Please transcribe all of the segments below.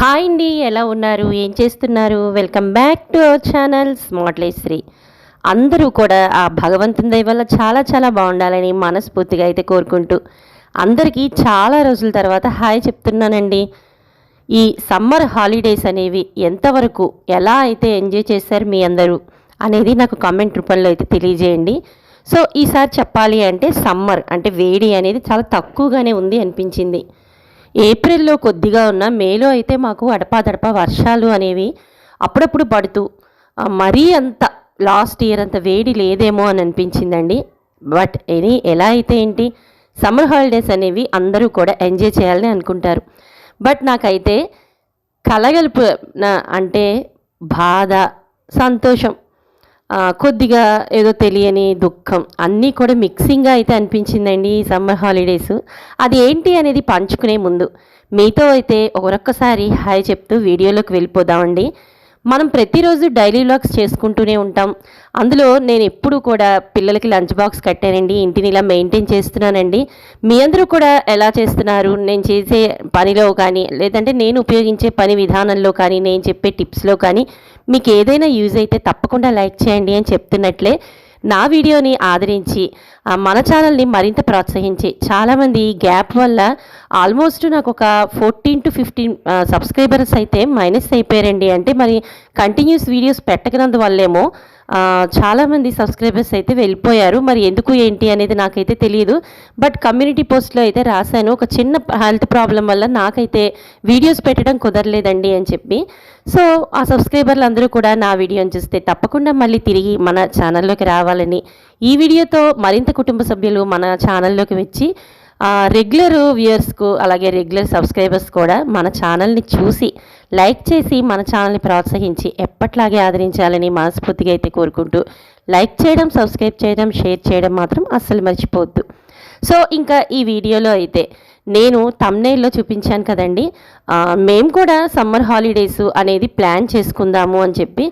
Hi అండి ఎలా ఉన్నారు? ఏం చేస్తున్నారు? Welcome back to our channel smart Sri. అందరూ కూడా ఆ భగవంతుని దయ వల్ల చాలా చాలా బాగుండాలని మనస్ఫూర్తిగా అయితే కోరుకుంటూ అందరికీ చాలా రోజుల తర్వాత హాయ్ చెప్తున్నానండి. ఈ సమ్మర్ హాలిడేస్ అనేవి ఎంతవరకు ఎలా అయితే ఎంజాయ్ చేశారు మీ అందరూ అనేది నాకు కామెంట్ రూపంలో అయితే తెలియజేయండి. సో ఈసారి చెప్పాలి అంటే సమ్మర్ అంటే వేడి అనేది చాలా తక్కువగానే ఉంది అనిపించింది. ఏప్రిల్లో కొద్దిగా ఉన్న మేలో అయితే మాకు అడపాదడపా వర్షాలు అనేవి అప్పుడప్పుడు పడుతూ మరీ అంత లాస్ట్ ఇయర్ అంత వేడి లేదేమో అని అనిపించిందండి. బట్ ఎనీ ఎలా అయితే ఏంటి సమ్మర్ హాలిడేస్ అనేవి అందరూ కూడా ఎంజాయ్ చేయాలని అనుకుంటారు. బట్ నాకైతే కలగలుపు అంటే బాధ సంతోషం కొద్దిగా ఏదో తెలియని దుఃఖం. అన్నీ కూడా మిక్సింగ్గా అయితే అనిపించిందండి ఈ సమ్మర్ హాలిడేస్ అది ఏంటి అనేది పంచుకునే ముందు. మీతో అయితే ఒకరొక్కసారి హాయ్ చెప్తూ వీడియోలోకి వెళ్ళిపోదామండి. మనం ప్రతిరోజు డైలీ వ్లాగ్స్ చేసుకుంటూనే ఉంటాం. అందులో నేను ఎప్పుడూ కూడా పిల్లలకి లంచ్ బాక్స్ కట్టానండి. ఇంటిని ఇలా మెయింటైన్ చేస్తున్నానండి. మీ అందరూ కూడా ఎలా చేస్తున్నారు? నేను చేసే పనిలో కానీ లేదంటే నేను ఉపయోగించే పని విధానంలో కానీ నేను చెప్పే టిప్స్లో కానీ మీకు ఏదైనా యూజ్ అయితే తప్పకుండా లైక్ చేయండి అని చెప్తున్నట్లే నా వీడియోని ఆదరించి ఆ, మన ఛానల్ని మరింత ప్రోత్సహించి చాలామంది గ్యాప్ వల్ల ఆల్మోస్ట్ నాకు ఒక ఫోర్టీన్ టు ఫిఫ్టీన్ సబ్స్క్రైబర్స్ అయితే మైనస్ అయిపోయారండి. అంటే మరి కంటిన్యూస్ వీడియోస్ పెట్టకనందువల్లేమో వల్లేమో చాలామంది సబ్స్క్రైబర్స్ అయితే వెళ్ళిపోయారు. మరి ఎందుకు ఏంటి అనేది నాకైతే తెలియదు బట్ కమ్యూనిటీ పోస్ట్లో అయితే రాశాను. ఒక చిన్న హెల్త్ ప్రాబ్లం వల్ల నాకైతే వీడియోస్ పెట్టడం కుదరలేదండి అని చెప్పి. సో ఆ సబ్స్క్రైబర్లు అందరూ కూడా నా వీడియోని చూస్తే తప్పకుండా మళ్ళీ తిరిగి మన ఛానల్లోకి రావాలని ఈ వీడియోతో మరింత కుటుంబ సభ్యులు మన ఛానల్లోకి వచ్చి రెగ్యులర్ వ్యూయర్స్కు అలాగే రెగ్యులర్ సబ్స్క్రైబర్స్ కూడా మన ఛానల్ని చూసి లైక్ చేసి మన ఛానల్ని ప్రోత్సహించి ఎప్పట్లాగే ఆదరించాలని మనస్ఫూర్తిగా అయితే కోరుకుంటూ లైక్ చేయడం సబ్స్క్రైబ్ చేయడం షేర్ చేయడం మాత్రం అస్సలు మర్చిపోవద్దు. సో ఇంకా ఈ వీడియోలో అయితే నేను తమ్నేల్లో చూపించాను కదండి. మేము కూడా సమ్మర్ హాలిడేస్ అనేది ప్లాన్ చేసుకుందాము అని చెప్పి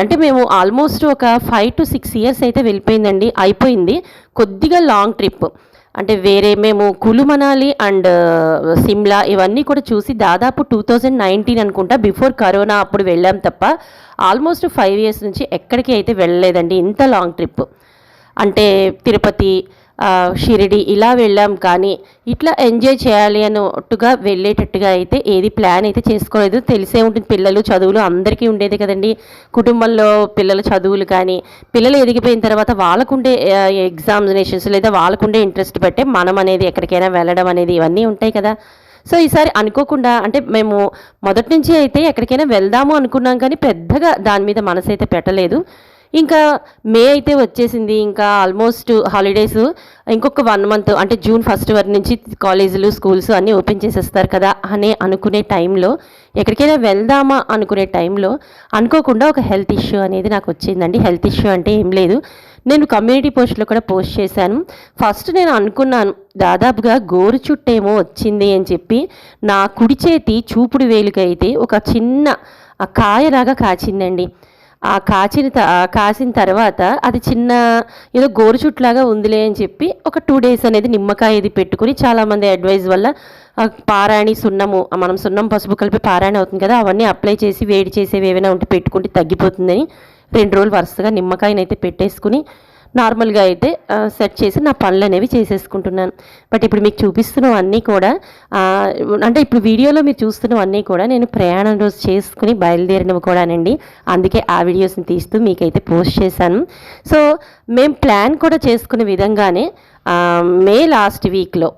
అంటే మేము ఆల్మోస్ట్ ఒక ఫైవ్ టు సిక్స్ ఇయర్స్ అయితే వెళ్ళిపోయిందండి అయిపోయింది. కొద్దిగా లాంగ్ ట్రిప్ అంటే వేరే మేము కులు మనాలి అండ్ సిమ్లా ఇవన్నీ కూడా చూసి దాదాపు టూ థౌజండ్ నైన్టీన్ అనుకుంటా బిఫోర్ కరోనా అప్పుడు వెళ్ళాం తప్ప ఆల్మోస్ట్ ఫైవ్ ఇయర్స్ నుంచి ఎక్కడికి అయితే వెళ్ళలేదండి ఇంత లాంగ్ ట్రిప్. అంటే తిరుపతి షిరిడి ఇలా వెళ్ళాం కానీ ఇట్లా ఎంజాయ్ చేయాలి అన్నట్టుగా వెళ్ళేటట్టుగా అయితే ఏది ప్లాన్ అయితే చేసుకోలేదు. తెలిసే ఉంటుంది పిల్లలు చదువులు అందరికీ ఉండేది కదండి. కుటుంబంలో పిల్లల చదువులు కానీ పిల్లలు ఎదిగిపోయిన తర్వాత వాళ్ళకుండే ఎగ్జామినేషన్స్ లేదా వాళ్ళకుండే ఇంట్రెస్ట్ బట్టే మనం అనేది ఎక్కడికైనా వెళ్ళడం అనేది ఇవన్నీ ఉంటాయి కదా. సో ఈసారి అనుకోకుండా అంటే మేము మొదటి నుంచి అయితే ఎక్కడికైనా వెళ్దాము అనుకున్నాం కానీ పెద్దగా దాని మీద మనసు అయితే పెట్టలేదు. ఇంకా మే అయితే వచ్చేసింది ఇంకా ఆల్మోస్ట్ హాలిడేస్ ఇంకొక వన్ మంత్ అంటే జూన్ ఫస్ట్ వరకు నుంచి కాలేజీలు స్కూల్స్ అన్నీ ఓపెన్ చేసేస్తారు కదా అని అనుకునే టైంలో ఎక్కడికైనా వెళ్దామా అనుకునే టైంలో అనుకోకుండా ఒక హెల్త్ ఇష్యూ అనేది నాకు వచ్చిందండి. హెల్త్ ఇష్యూ అంటే ఏం లేదు. నేను కమ్యూనిటీ పోస్ట్లో కూడా పోస్ట్ చేశాను. ఫస్ట్ నేను అనుకున్నాను దాదాపుగా గోరు చుట్టేమో వచ్చింది అని చెప్పి నా కుడి చేతి చూపుడు వేలుకైతే ఒక చిన్న కాయలాగా కాచిందండి. ఆ కాచిన త- కాసిన తర్వాత అది చిన్న ఏదో గోరు చుట్లాగా ఉందిలే అని చెప్పి ఒక టూ డేస్ అనేది నిమ్మకాయ ఇది పెట్టుకుని చాలామంది అడ్వైజ్ వల్ల ఆ పారాణి సున్నము మనం సున్నం పసుపు కలిపి పారాణి అవుతుంది కదా అవన్నీ అప్లై చేసి వేడి చేసేవి ఏమైనా ఉంటే పెట్టుకుంటే తగ్గిపోతుందని రెండు రోజులు వరుసగా నిమ్మకాయనైతే పెట్టేసుకుని నార్మల్గా అయితే సెట్ చేసి నా పనులు అనేవి చేసేసుకుంటున్నాను. బట్ ఇప్పుడు మీకు చూపిస్తున్నవన్నీ కూడా అంటే ఇప్పుడు వీడియోలో మీరు చూస్తున్నవన్నీ కూడా నేను ప్రయాణం రోజు చేసుకుని బయలుదేరినవి కూడానండి అందుకే ఆ వీడియోస్ని తీస్తూ మీకైతే పోస్ట్ చేశాను. సో మేము ప్లాన్ కూడా చేసుకునే విధంగానే మే లాస్ట్ వీక్లో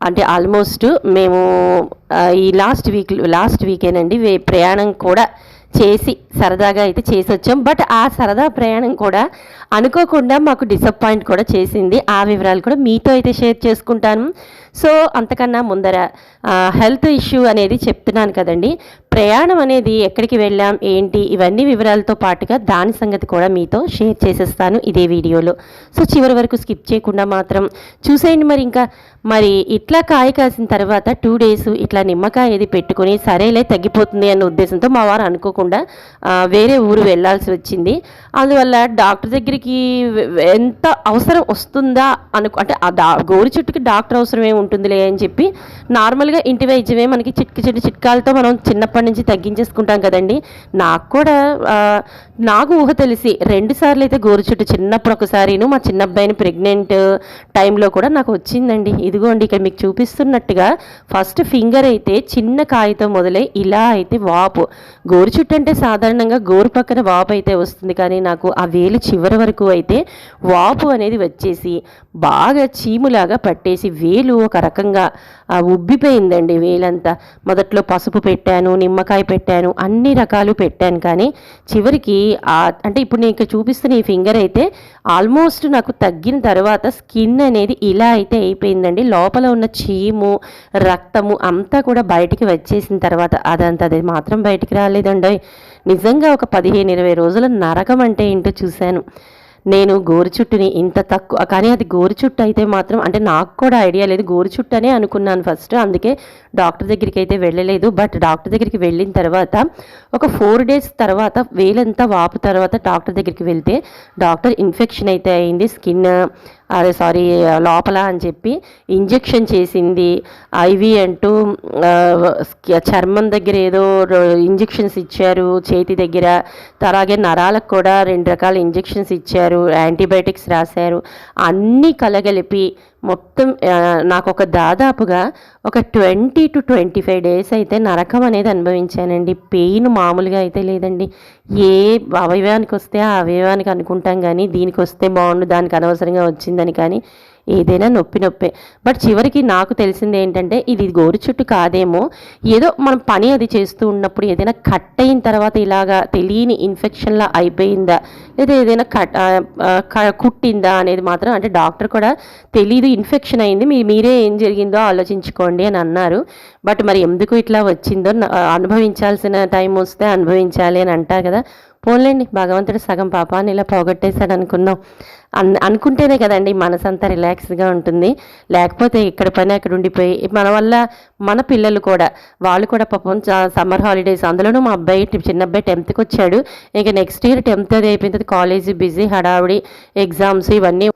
అంటే ఆల్మోస్ట్ మేము ఈ లాస్ట్ వీక్ లాస్ట్ వీకేనండి ప్రయాణం కూడా చేసి సరదాగా అయితే చేసి వచ్చాం బట్ ఆ సరదా ప్రయాణం కూడా అనుకోకుండా మాకు డిసప్పాయింట్ కూడా చేసింది. ఆ వివరాలు కూడా మీతో అయితే షేర్ చేసుకుంటాను. సో అంతకన్నా ముందర హెల్త్ ఇష్యూ అనేది చెప్తున్నాను కదండి. ప్రయాణం అనేది ఎక్కడికి వెళ్ళాం ఏంటి ఇవన్నీ వివరాలతో పాటుగా దాని సంగతి కూడా మీతో షేర్ చేసేస్తాను ఇదే వీడియోలో. సో చివరి వరకు స్కిప్ చేయకుండా మాత్రం చూసేయండి మరి ఇంకా. మరి ఇట్లా కాయ కాసిన తర్వాత టూ డేస్ ఇట్లా నిమ్మకాయ ఇది పెట్టుకొని సరేలే తగ్గిపోతుంది అన్న ఉద్దేశంతో మా వారు అనుకోకుండా వేరే ఊరు వెళ్ళాల్సి వచ్చింది. అందువల్ల డాక్టర్ దగ్గరికి ఎంత అవసరం వస్తుందా అను అంటే ఆ డా గోరు చుట్టుకి డాక్టర్ అవసరం ఏమి ఉంటుందిలే అని చెప్పి నార్మల్గా ఇంటి వైద్యమే మనకి చిట్కి చిట్టి చిట్కాలతో మనం చిన్నప్పటి నుంచి తగ్గించేసుకుంటాం కదండి. నాకు కూడా నాకు ఊహ తెలిసి రెండు సార్లు అయితే గోరు చుట్టు చిన్నప్పుడు ఒకసారిను మా చిన్న అబ్బాయిని ప్రెగ్నెంట్ టైంలో కూడా నాకు వచ్చిందండి. ఇదిగోండి ఇక్కడ మీకు చూపిస్తున్నట్టుగా ఫస్ట్ ఫింగర్ అయితే చిన్న కాయతో మొదలై ఇలా అయితే వాపు. గోరు చుట్టు అంటే సాధారణంగా గోరు పక్కన వాపు అయితే వస్తుంది. కానీ నాకు ఆ వేలు చివరి వరకు అయితే వాపు అనేది వచ్చేసి బాగా చీములాగా పట్టేసి వేలు ఒక రకంగా ఉబ్బిపోయిందండి వేలంతా. మొదట్లో పసుపు పెట్టాను నిమ్మకాయ పెట్టాను అన్ని రకాలు పెట్టాను. కానీ చివరికి అంటే ఇప్పుడు నేను ఇక్కడ చూపిస్తున్న ఈ ఫింగర్ అయితే ఆల్మోస్ట్ నాకు తగ్గిన తర్వాత స్కిన్ అనేది ఇలా అయితే అయిపోయిందండి. లోపల ఉన్న చీము రక్తము అంతా కూడా బయటికి వచ్చేసిన తర్వాత అదంతా అది మాత్రం బయటికి రాలేదండి నిజంగా ఒక పదిహేను ఇరవై రోజుల నరకం అంటే ఏంటో చూశాను. నేను గోరు చుట్టుని ఇంత తక్కువ కానీ అది గోరు చుట్టు అయితే మాత్రం అంటే నాకు కూడా ఐడియా లేదు. గోరు చుట్టు అనే అనుకున్నాను ఫస్ట్ అందుకే డాక్టర్ దగ్గరికి అయితే వెళ్ళలేదు. బట్ డాక్టర్ దగ్గరికి వెళ్ళిన తర్వాత ఒక ఫోర్ డేస్ తర్వాత వేలంతా వాపు తర్వాత డాక్టర్ దగ్గరికి వెళ్తే డాక్టర్ ఇన్ఫెక్షన్ అయితే అయింది. స్కిన్ అదే సారీ లోపల అని చెప్పి ఇంజెక్షన్ చేసింది. ఐవి అంటూ చర్మం దగ్గర ఏదో ఇంజెక్షన్స్ ఇచ్చారు చేతి దగ్గర. అలాగే నరాలకు కూడా రెండు రకాల ఇంజెక్షన్స్ ఇచ్చారు యాంటీబయాటిక్స్ రాశారు. అన్నీ కలగలిపి మొత్తం నాకు ఒక దాదాపుగా ఒక twenty to twenty five days అయితే నరకం అనేది అనుభవించానండి. పెయిన్ మామూలుగా అయితే లేదండి. ఏ అవయవానికి వస్తే ఆ అవయవానికి అనుకుంటాం కానీ దీనికి వస్తే బాగుండు దానికి అనవసరంగా వచ్చిందని కానీ ఏదైనా నొప్పి నొప్పే. బట్ చివరికి నాకు తెలిసింది ఏంటంటే ఇది గోరు చుట్టు కాదేమో. ఏదో మనం పని అది చేస్తూ ఉన్నప్పుడు ఏదైనా కట్ అయిన తర్వాత ఇలాగా తెలియని ఇన్ఫెక్షన్లా అయిపోయిందా? లేదా ఏదైనా కట్ కుట్టిందా అనేది మాత్రం అంటే డాక్టర్ కూడా తెలీదు ఇన్ఫెక్షన్ అయింది. మీ మీరే ఏం జరిగిందో ఆలోచించుకోండి అని అన్నారు. బట్ మరి ఎందుకు ఇట్లా వచ్చిందో అనుభవించాల్సిన టైం వస్తే అనుభవించాలి అని అంటారు కదా. పోన్లేండి భగవంతుడు సగం పాపాన్ని ఇలా పోగొట్టేశాడు అనుకున్నాం అన్ అనుకుంటేనే కదండి మనసంతా రిలాక్స్గా ఉంటుంది. లేకపోతే ఇక్కడ పని అక్కడ ఉండిపోయి మన వల్ల మన పిల్లలు కూడా వాళ్ళు కూడా పాపం సమ్మర్ హాలిడేస్ అందులోనూ మా అబ్బాయి చిన్న అబ్బాయి టెన్త్కి వచ్చాడు ఇంకా నెక్స్ట్ ఇయర్ టెన్త్ అది అయిపోయిన తర్వాత కాలేజీ బిజీ హడావుడి ఎగ్జామ్స్ ఇవన్నీ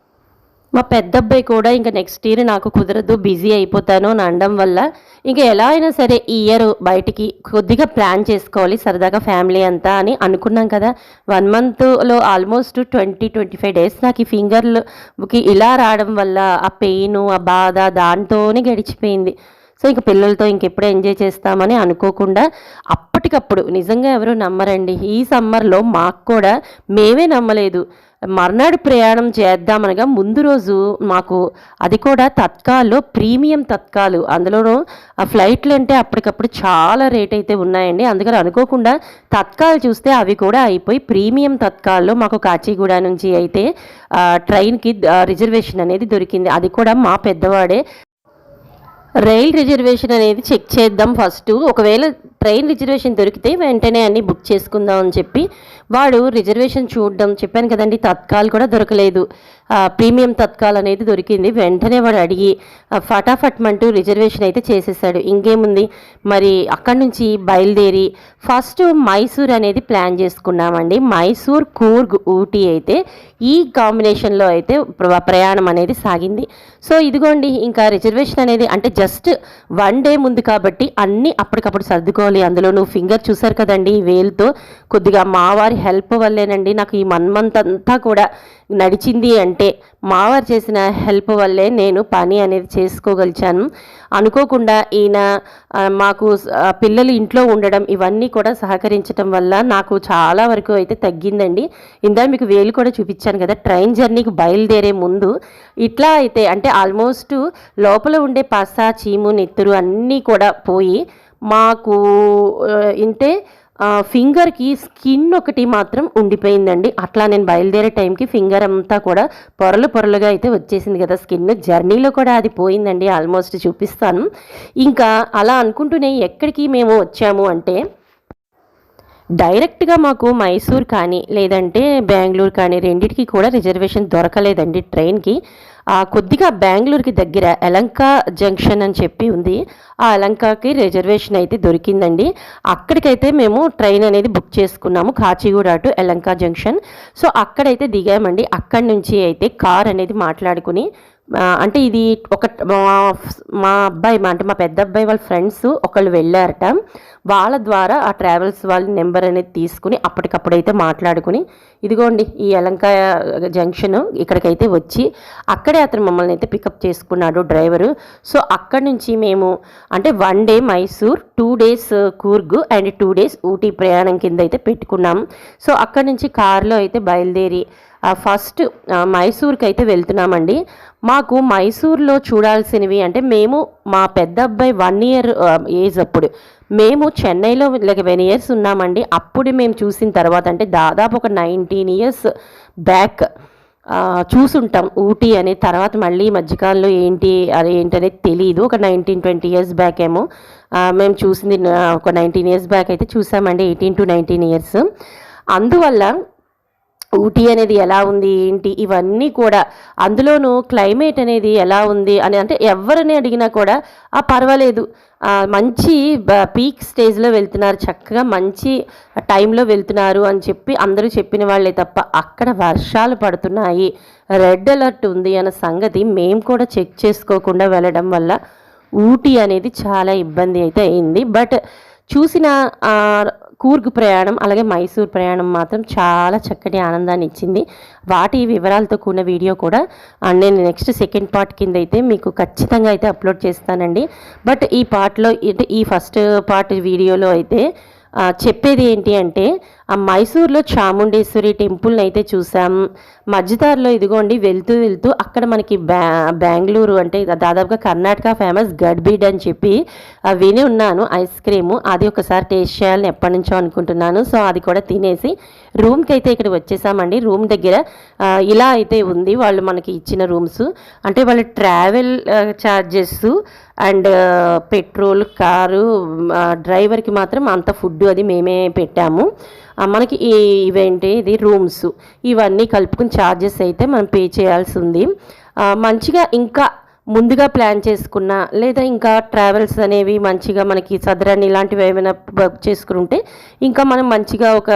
మా పెద్ద అబ్బాయి కూడా ఇంకా నెక్స్ట్ ఇయర్ నాకు కుదరదు బిజీ అయిపోతాను అని అనడం వల్ల ఇంకా ఎలా అయినా సరే ఈ ఇయర్ బయటికి కొద్దిగా ప్లాన్ చేసుకోవాలి సరదాగా ఫ్యామిలీ అంతా అని అనుకున్నాం కదా. వన్ మంత్లో almost twenty twenty five days నాకు ఈ ఫింగర్కి ఇలా రావడం వల్ల ఆ పెయిన్ ఆ బాధ దాంతోనే గడిచిపోయింది. సో ఇంక పిల్లలతో ఇంకెప్పుడు ఎంజాయ్ చేస్తామని అనుకోకుండా అప్పటికప్పుడు నిజంగా ఎవరు నమ్మరండి. ఈ సమ్మర్లో మాకు కూడా మేమే నమ్మలేదు. మర్నాడు ప్రయాణం చేద్దామనగా ముందు రోజు మాకు అది కూడా తత్కాల్లో ప్రీమియం తత్కాలు. అందులోనూ ఆ ఫ్లైట్లు అంటే అప్పటికప్పుడు చాలా రేట్ అయితే ఉన్నాయండి. అందుకని అనుకోకుండా తత్కాలు చూస్తే అవి కూడా అయిపోయి ప్రీమియం తత్కాల్లో మాకు కాచిగూడ నుంచి అయితే ట్రైన్కి రిజర్వేషన్ అనేది దొరికింది. అది కూడా మా పెద్దవాడే. రైల్ రిజర్వేషన్ అనేది చెక్ చేద్దాం ఫస్ట్. ఒకవేళ ట్రైన్ రిజర్వేషన్ దొరికితే వెంటనే అన్ని బుక్ చేసుకుందాం అని చెప్పి వాడు రిజర్వేషన్ చూడడం చెప్పాను కదండి తత్కాల్ కూడా దొరకలేదు. ప్రీమియం తత్కాల్ అనేది దొరికింది. వెంటనే వాడు అడిగి ఫటాఫట్మంటూ రిజర్వేషన్ అయితే చేసేసాడు. ఇంకేముంది? మరి అక్కడి నుంచి బయలుదేరి ఫస్ట్ మైసూర్ అనేది ప్లాన్ చేసుకున్నామండి. మైసూర్ కూర్గ్ ఊటీ అయితే ఈ కాంబినేషన్లో అయితే ప్ర- ప్రయాణం అనేది సాగింది. సో ఇదిగోండి ఇంకా రిజర్వేషన్ అనేది అంటే జస్ట్ వన్ డే ముందు కాబట్టి అన్నీ అప్పటికప్పుడు సర్దుకోవాలి. అందులో నువ్వు ఫింగర్ చూసారు కదండి వేల్తో వేలుతో కొద్దిగా మావారి హెల్ప్ వల్లేనండి. నాకు ఈ వన్ మంత్ అంతా కూడా నడిచింది అంటే మావారు చేసిన హెల్ప్ వల్లే నేను పని అనేది చేసుకోగలిచాను. అనుకోకుండా ఈయన మాకు పిల్లలు ఇంట్లో ఉండడం ఇవన్నీ కూడా సహకరించడం వల్ల నాకు చాలా వరకు అయితే తగ్గిందండి. ఇందా మీకు వేలు కూడా చూపించాను కదా ట్రైన్ జర్నీకి బయలుదేరే ముందు ఇట్లా అయితే అంటే ఆల్మోస్ట్ లోపల ఉండే పస చీము నెత్తురు అన్నీ కూడా పోయి మాకు ఇంతే ఫింగర్కి స్కిన్ ఒకటి మాత్రం ఉండిపోయిందండి. అట్లా నేను బయలుదేరే టైంకి ఫింగర్ అంతా కూడా పొరలు పొరలుగా అయితే వచ్చేసింది కదా స్కిన్. జర్నీలో కూడా అది పోయిందండి. ఆల్మోస్ట్ చూపిస్తాను. ఇంకా అలా అనుకుంటూనే ఎక్కడికి మేము వచ్చాము అంటే డైరెక్ట్గా మాకు మైసూర్ కానీ లేదంటే బెంగళూరు కానీ రెండింటికి కూడా రిజర్వేషన్ దొరకలేదండి ట్రైన్కి. కొద్దిగా బెంగళూరుకి దగ్గర ఎలంక జంక్షన్ అని చెప్పి ఉంది. ఆ ఎలంకాకి రిజర్వేషన్ అయితే దొరికిందండి. అక్కడికైతే మేము ట్రైన్ అనేది బుక్ చేసుకున్నాము Kacheguda to Yelahanka junction. So అక్కడైతే దిగామండి. అక్కడి నుంచి అయితే కార్ అనేది మాట్లాడుకుని అంటే ఇది ఒక మా మా అబ్బాయి మా అంటే మా పెద్ద అబ్బాయి వాళ్ళ ఫ్రెండ్స్ ఒకళ్ళు వెళ్ళారట. వాళ్ళ ద్వారా ఆ ట్రావెల్స్ వాళ్ళ నెంబర్ అనేది తీసుకుని అప్పటికప్పుడైతే మాట్లాడుకుని ఇదిగోండి ఈ యలంక జంక్షన్ ఇక్కడికైతే వచ్చి అక్కడే అతను మమ్మల్ని అయితే పికప్ చేసుకున్నాడు డ్రైవరు. సో అక్కడి నుంచి మేము అంటే one day Mysore two days Coorg and two days Ooty ప్రయాణం కింద అయితే పెట్టుకున్నాం. సో అక్కడి నుంచి కారులో అయితే బయలుదేరి ఫస్ట్ మైసూర్కి అయితే వెళ్తున్నామండి. మాకు మైసూర్లో చూడాల్సినవి అంటే మేము మా పెద్ద అబ్బాయి వన్ ఇయర్ ఏజ్ అప్పుడు. మేము చెన్నైలో లెవెన్ ఇయర్స్ ఉన్నామండి. అప్పుడు మేము చూసిన తర్వాత అంటే దాదాపు ఒక నైన్టీన్ ఇయర్స్ బ్యాక్ చూసుంటాం ఊటీ అనే. తర్వాత మళ్ళీ ఈ మధ్యకాలంలో ఏంటి అది ఏంటనేది తెలియదు ఒక నైన్టీన్ ట్వంటీ ఇయర్స్ బ్యాక్ ఏమో. మేము చూసింది ఒక నైన్టీన్ ఇయర్స్ బ్యాక్ అయితే చూసామండి ఎయిటీన్ టు నైన్టీన్ ఇయర్స్ అందువల్ల ఊటీ అనేది ఎలా ఉంది ఏంటి ఇవన్నీ కూడా అందులోనూ క్లైమేట్ అనేది ఎలా ఉంది అని అంటే ఎవరిని అడిగినా కూడా ఆ పర్వాలేదు మంచి పీక్ స్టేజ్లో వెళ్తున్నారు చక్కగా మంచి టైంలో వెళ్తున్నారు అని చెప్పి అందరూ చెప్పిన వాళ్ళే తప్ప అక్కడ వర్షాలు పడుతున్నాయి రెడ్ అలర్ట్ ఉంది అన్న సంగతి మేము కూడా చెక్ చేసుకోకుండా వెళ్ళడం వల్ల ఊటీ అనేది చాలా ఇబ్బంది అయితే అయింది. బట్ చూసిన కూర్గ్ ప్రయాణం అలాగే మైసూర్ ప్రయాణం మాత్రం చాలా చక్కటి ఆనందాన్ని ఇచ్చింది. వాటి వివరాలతో కూడిన వీడియో కూడా నేను నెక్స్ట్ సెకండ్ పార్ట్ కింద అయితే మీకు ఖచ్చితంగా అయితే అప్లోడ్ చేస్తానండి. బట్ ఈ పార్ట్లో ఈ ఫస్ట్ పార్ట్ వీడియోలో అయితే చెప్పేది ఏంటి అంటే ఆ మైసూర్లో చాముండేశ్వరి టెంపుల్ని అయితే చూసాం. మధ్యదారిలో ఇదిగోండి వెళ్తూ వెళ్తూ అక్కడ మనకి బ్యా బెంగళూరు అంటే దాదాపుగా కర్ణాటక ఫేమస్ గడ్బీడ్ అని చెప్పి విని ఉన్నాను. ఐస్ క్రీము అది ఒకసారి టేస్ట్ చేయాలని ఎప్పటి నుంచో అనుకుంటున్నాను. సో అది కూడా తినేసి రూమ్కి అయితే ఇక్కడ వచ్చేసామండి. రూమ్ దగ్గర ఇలా అయితే ఉంది వాళ్ళు మనకి ఇచ్చిన రూమ్స్. అంటే వాళ్ళ travel charges and petrol car డ్రైవర్కి మాత్రం అంత ఫుడ్ అది మేమే పెట్టాము. మనకి ఈ ఇవేంటి? ఇది రూమ్స్. ఇవన్నీ కలుపుకుని ఛార్జెస్ అయితే మనం పే చేయాల్సి ఉంది. మంచిగా ఇంకా ముందుగా ప్లాన్ చేసుకున్న లేదా ఇంకా ట్రావెల్స్ అనేవి మంచిగా మనకి సదరన్ ఇలాంటివి ఏమైనా బుక్ చేసుకుంటే ఇంకా మనం మంచిగా ఒక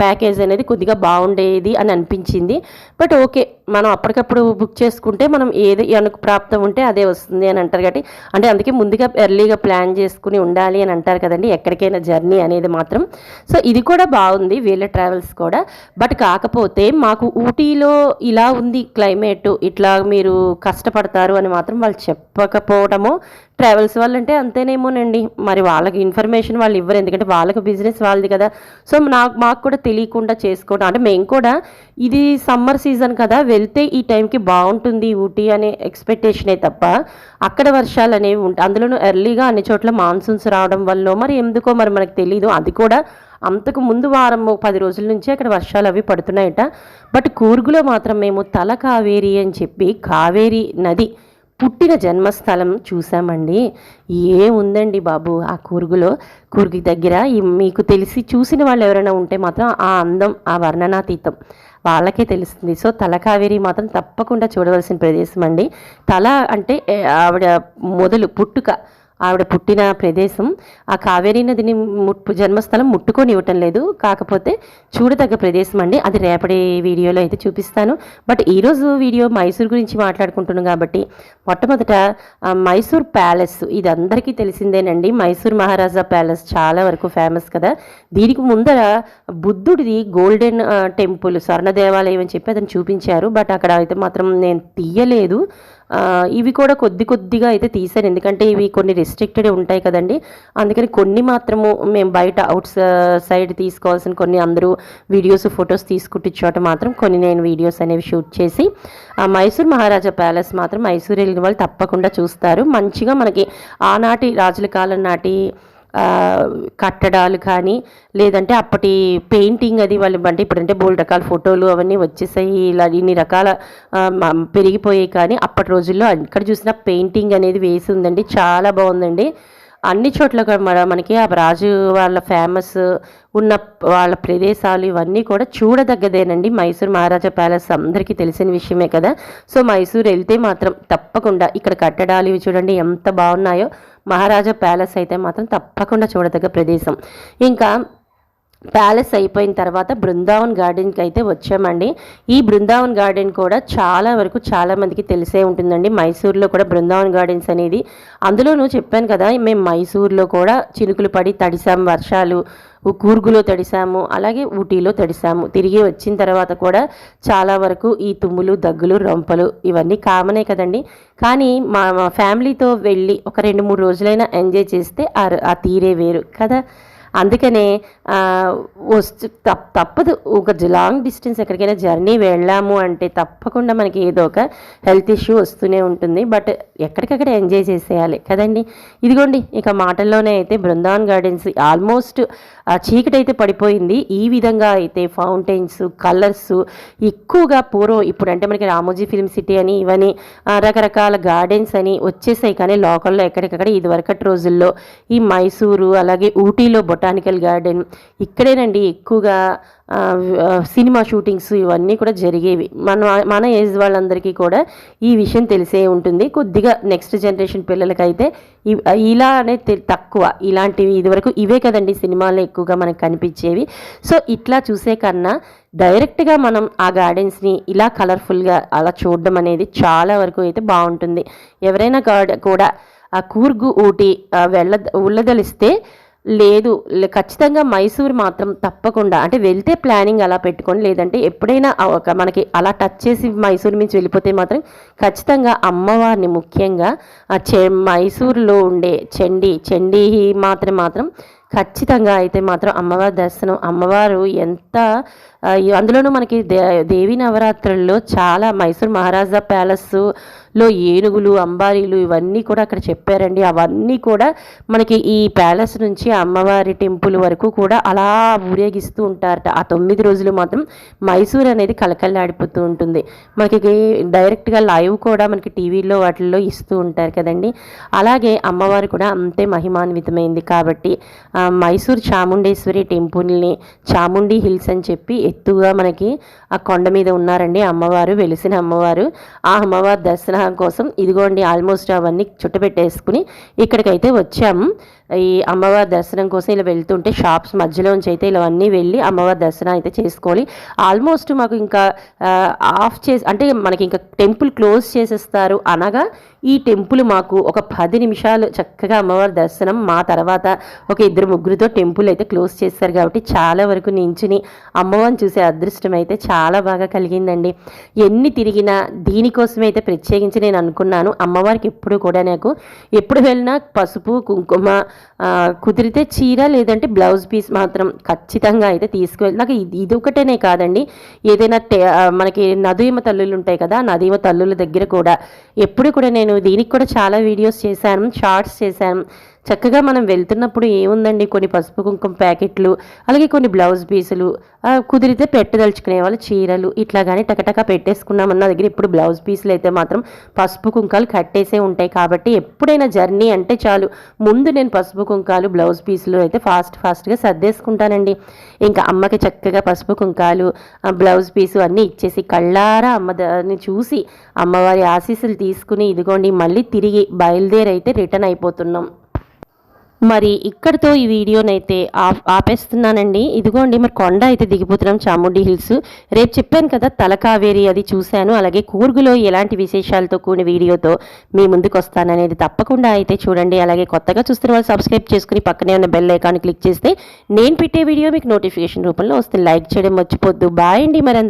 ప్యాకేజ్ అనేది కొద్దిగా బాగుండేది అని అనిపించింది. బట్ ఓకే మనం అప్పటికప్పుడు బుక్ చేసుకుంటే మనం ఏది మనకు ప్రాప్తం ఉంటే అదే వస్తుంది అని అంటారు కాబట్టి అంటే అందుకే ముందుగా ఎర్లీగా ప్లాన్ చేసుకుని ఉండాలి అని అంటారు కదండి ఎక్కడికైనా జర్నీ అనేది మాత్రం. సో ఇది కూడా బాగుంది వీళ్ళ ట్రావెల్స్ కూడా. బట్ కాకపోతే మాకు ఊటీలో ఇలా ఉంది క్లైమేట్ ఇట్లా మీరు కష్టపడతారు అని మాత్రం వాళ్ళు చెప్పకపోవడము ట్రావెల్స్ వాళ్ళు అంటే అంతేనేమోనండి. మరి వాళ్ళకి ఇన్ఫర్మేషన్ వాళ్ళు ఇవ్వరు. ఎందుకంటే వాళ్ళకి బిజినెస్ వాళ్ళది కదా. సో నాకు మాకు కూడా తెలియకుండా చేసుకోవడం. అంటే మేము కూడా ఇది సమ్మర్ సీజన్ కదా. వెళ్తే ఈ టైంకి బాగుంటుంది ఊటీ అనే ఎక్స్పెక్టేషనే తప్ప అక్కడ వర్షాలు అనేవి ఉంటాయి అందులోనూ ఎర్లీగా అన్ని చోట్ల మాన్సూన్స్ రావడం వల్ల మరి ఎందుకో మరి మనకు తెలియదు అది కూడా అంతకు ముందు వారం పది రోజుల నుంచి అక్కడ వర్షాలు అవి పడుతున్నాయట. బట్ కూర్గులో మాత్రం మేము తల కావేరి అని చెప్పి కావేరి నది పుట్టిన జన్మస్థలం చూసామండి. ఏముందండి బాబు ఆ కూర్గులో? కూర్గు దగ్గర మీకు తెలిసి చూసిన వాళ్ళు ఎవరైనా ఉంటే మాత్రం ఆ అందం ఆ వర్ణనాతీతం వాళ్ళకే తెలుస్తుంది. సో తలకావేరి మాత్రం తప్పకుండా చూడవలసిన ప్రదేశం అండి తల అంటే ఆవిడ మొదలు పుట్టుక ఆవిడ పుట్టిన ప్రదేశం ఆ కావేరీ నదిని ముట్టు జన్మస్థలం ముట్టుకొని ఇవ్వటం లేదు. కాకపోతే చూడదగ్గ ప్రదేశం అండి. అది రేపటి వీడియోలో అయితే చూపిస్తాను. బట్ ఈరోజు వీడియో మైసూర్ గురించి మాట్లాడుకుంటున్నాం కాబట్టి మొట్టమొదట మైసూర్ ప్యాలెస్ ఇది అందరికీ తెలిసిందేనండి. మైసూర్ మహారాజా ప్యాలెస్ చాలా వరకు ఫేమస్ కదా. దీనికి ముందర బుద్ధుడిది గోల్డెన్ టెంపుల్ స్వర్ణ దేవాలయం అని చెప్పి అతను చూపించారు. బట్ అక్కడ అయితే మాత్రం నేను తీయలేదు. ఇవి కూడా కొద్ది కొద్దిగా అయితే తీశారు. ఎందుకంటే ఇవి కొన్ని రిస్ట్రిక్టెడ్ ఉంటాయి కదండి. అందుకని కొన్ని మాత్రము మేము బయట అవుట్ సైడ్ తీసుకోవాల్సిన కొన్ని అందరూ వీడియోస్ ఫొటోస్ తీసుకుంటే చోట మాత్రం కొన్ని నేను వీడియోస్ అనేవి షూట్ చేసి ఆ మైసూర్ మహారాజా ప్యాలెస్ మాత్రం మైసూర్ వెళ్ళిన వాళ్ళు తప్పకుండా చూస్తారు. మంచిగా మనకి ఆనాటి రాజుల కాలం నాటి కట్టడాలు కానీ లేదంటే అప్పటి పెయింటింగ్ అది వాళ్ళు అంటే ఇప్పుడంటే బోల్డ్ రకాల ఫోటోలు అవన్నీ వచ్చేసాయి. ఇలా ఇన్ని రకాల పెరిగిపోయాయి కానీ అప్పటి రోజుల్లో ఇక్కడ చూసిన పెయింటింగ్ అనేది వేసి ఉందండి. చాలా బాగుందండి. అన్ని చోట్ల మన మనకి ఆ రాజు వాళ్ళ ఫేమస్ ఉన్న వాళ్ళ ప్రదేశాలు ఇవన్నీ కూడా చూడదగ్గదేనండి. మైసూర్ మహారాజా ప్యాలెస్ అందరికీ తెలిసిన విషయమే కదా. సో మైసూర్ వెళ్తే మాత్రం తప్పకుండా ఇక్కడ కట్టడాలు ఇవి చూడండి ఎంత బాగున్నాయో. మహారాజా ప్యాలెస్ అయితే మాత్రం తప్పకుండా చూడదగ్గ ప్రదేశం. ఇంకా ప్యాలెస్ అయిపోయిన తర్వాత బృందావన్ గార్డెన్కి అయితే వచ్చామండి. ఈ బృందావన్ గార్డెన్ కూడా చాలా వరకు చాలామందికి తెలిసే ఉంటుందండి. మైసూర్లో కూడా బృందావన్ గార్డెన్స్ అనేది అందులోనూ చెప్పాను కదా మేము మైసూర్లో కూడా చినుకులు పడి తడిసాం వర్షాలు కూర్గులో తడిసాము అలాగే ఊటీలో తడిసాము తిరిగి వచ్చిన తర్వాత కూడా చాలా వరకు ఈ తుమ్ములు దగ్గులు రొంపలు ఇవన్నీ కామనే కదండి. కానీ మా మా ఫ్యామిలీతో వెళ్ళి ఒక రెండు మూడు రోజులైనా ఎంజాయ్ చేస్తే ఆ తీరే వేరు కదా. అందుకనే వస్తు తప్ తప్పదు. ఒక లాంగ్ డిస్టెన్స్ ఎక్కడికైనా జర్నీ వెళ్ళాము అంటే తప్పకుండా మనకి ఏదో ఒక హెల్త్ ఇష్యూ వస్తూనే ఉంటుంది. బట్ ఎక్కడికక్కడ ఎంజాయ్ చేసేయాలి కదండి. ఇదిగోండి ఇక మాటల్లోనే అయితే బృందావన్ గార్డెన్స్ ఆల్మోస్ట్ చీకటి అయితే పడిపోయింది. ఈ విధంగా అయితే ఫౌంటైన్స్ కలర్స్ ఎక్కువగా పూర్వం ఇప్పుడు అంటే మనకి రామోజీ ఫిల్మ్ సిటీ అని ఇవని రకరకాల గార్డెన్స్ అని వచ్చేసాయి. కానీ లోకల్లో ఎక్కడికక్కడ ఇదివరకటి రోజుల్లో ఈ మైసూరు అలాగే ఊటీలో బొటానికల్ గార్డెన్ ఇక్కడేనండి ఎక్కువగా సినిమా షూటింగ్స్ ఇవన్నీ కూడా జరిగేవి. మన మన ఏజ్ వాళ్ళందరికీ కూడా ఈ విషయం తెలిసే ఉంటుంది. కొద్దిగా నెక్స్ట్ జనరేషన్ పిల్లలకైతే ఇ- ఇలా అనేది తక్కువ. ఇలాంటివి ఇదివరకు ఇవే కదండి సినిమాల్లో ఎక్కువగా మనకు కనిపించేవి. సో ఇట్లా చూసే కన్నా డైరెక్ట్గా మనం ఆ గార్డెన్స్ని ఇలా కలర్ఫుల్గా అలా చూడడం అనేది చాలా వరకు అయితే బాగుంటుంది. ఎవరైనా గార్డెన్ కూడా ఆ కూర్గు ఊటి వెళ్ళ ఉల్లదలిస్తే లేదు. ఖచ్చితంగా మైసూర్ మాత్రం తప్పకుండా అంటే వెళ్తే ప్లానింగ్ అలా పెట్టుకోండి. లేదంటే ఎప్పుడైనా ఒక మనకి అలా టచ్ చేసి మైసూర్ నుంచి వెళ్ళిపోతే మాత్రం ఖచ్చితంగా అమ్మవారిని ముఖ్యంగా ఆ చె మైసూర్లో ఉండే చండీ చండీ మాత్రం మాత్రం ఖచ్చితంగా అయితే మాత్రం అమ్మవారి దర్శనం అమ్మవారు ఎంత అందులోనూ మనకి దే దేవి నవరాత్రుల్లో చాలా మైసూర్ మహారాజా ప్యాలెస్ లో ఏనుగులు అంబారీలు ఇవన్నీ కూడా అక్కడ చెప్పారండి. అవన్నీ కూడా మనకి ఈ ప్యాలెస్ నుంచి అమ్మవారి టెంపుల్ వరకు కూడా అలా ఊరేగిస్తూ ఉంటారట. ఆ తొమ్మిది రోజులు మాత్రం మైసూర్ అనేది కలకల్లాడిపోతూ ఉంటుంది. మనకి డైరెక్ట్గా లైవ్ కూడా మనకి టీవీలో వాటిల్లో ఇస్తూ ఉంటారు కదండి. అలాగే అమ్మవారు కూడా అంతే మహిమాన్వితమైంది కాబట్టి మైసూర్ చాముండేశ్వరి టెంపుల్ని చాముండి హిల్స్ అని చెప్పి ఎత్తుగా మనకి ఆ కొండ మీద ఉన్నారండి అమ్మవారు వెలిసిన అమ్మవారు. ఆ అమ్మవారి దర్శనం కోసం ఇదిగోండి ఆల్మోస్ట్ అవన్నీ చుట్టపెట్టేసుకుని ఇక్కడికైతే వచ్చాము. ఈ అమ్మవారి దర్శనం కోసం ఇలా వెళ్తుంటే షాప్స్ మధ్యలోంచి అయితే ఇలా అన్నీ వెళ్ళి అమ్మవారి దర్శనం అయితే చేసుకోవాలి. ఆల్మోస్ట్ మాకు ఇంకా ఆఫ్ చేసి అంటే మనకి ఇంకా టెంపుల్ క్లోజ్ చేసేస్తారు. అనగా ఈ టెంపుల్ మాకు ఒక పది నిమిషాలు చక్కగా అమ్మవారి దర్శనం మా తర్వాత ఒక ఇద్దరు ముగ్గురితో టెంపుల్ అయితే క్లోజ్ చేస్తారు కాబట్టి చాలా వరకు నించుని అమ్మవారిని చూసే అదృష్టం అయితే చాలా బాగా కలిగిందండి. ఎన్ని తిరిగినా దీనికోసమే అయితే ప్రత్యేకించి నేను అనుకున్నాను. అమ్మవారికి ఎప్పుడు కూడా నాకు ఎప్పుడు వెళ్ళినా పసుపు కుంకుమ కుదిరితే చీర లేదంటే బ్లౌజ్ పీస్ మాత్రం ఖచ్చితంగా అయితే తీసుకువెళ్ళి నాకు ఇది ఇది ఒకటేనే కాదండి. ఏదైనా టే- మనకి నదీమ తల్లులు ఉంటాయి కదా నదీమ తల్లుల దగ్గర కూడా ఎప్పుడు కూడా నేను దీనికి కూడా చాలా వీడియోస్ చేశాను షార్ట్స్ చేశాను. చక్కగా మనం వెళ్తున్నప్పుడు ఏముందండి? కొన్ని పసుపు కుంకుమ ప్యాకెట్లు అలాగే కొన్ని బ్లౌజ్ పీసులు కుదిరితే పెట్టదలుచుకునే వాళ్ళు చీరలు ఇట్లా కానీ టకటక పెట్టేసుకున్నామన్న దగ్గర ఇప్పుడు బ్లౌజ్ పీసులు అయితే మాత్రం పసుపు కుంకాలు కట్టేసే ఉంటాయి. కాబట్టి ఎప్పుడైనా జర్నీ అంటే చాలు. ముందు నేను పసుపు కుంకాలు బ్లౌజ్ పీసులు అయితే ఫాస్ట్ ఫాస్ట్గా సర్దేసుకుంటానండి. ఇంకా అమ్మకి చక్కగా పసుపు కుంకాలు బ్లౌజ్ పీసు అన్నీ ఇచ్చేసి కళ్ళారా అమ్మ దాన్ని చూసి అమ్మవారి ఆశీస్సులు తీసుకుని ఇదిగోండి మళ్ళీ తిరిగి బయలుదేరైతే రిటర్న్ అయిపోతున్నాం. మరి ఇక్కడితో ఈ వీడియోనైతే ఆఫ్ ఆపేస్తున్నానండి. ఇదిగోండి మరి కొండ అయితే దిగిపోతున్నాం చాముండి హిల్స్. రేపు చెప్పాను కదా తలకావేరి అది చూశాను. అలాగే కూర్గులో ఎలాంటి విశేషాలతో కూడిన వీడియోతో మీ ముందుకు వస్తాననేది తప్పకుండా అయితే చూడండి. అలాగే కొత్తగా చూస్తున్న వాళ్ళు సబ్స్క్రైబ్ చేసుకుని పక్కనే ఉన్న బెల్ ఐకాన్ క్లిక్ చేస్తే నేను పెట్టే వీడియో మీకు నోటిఫికేషన్ రూపంలో వస్తుంది. లైక్ చేయడం మర్చిపోద్దు. బాయ్ అండి మరి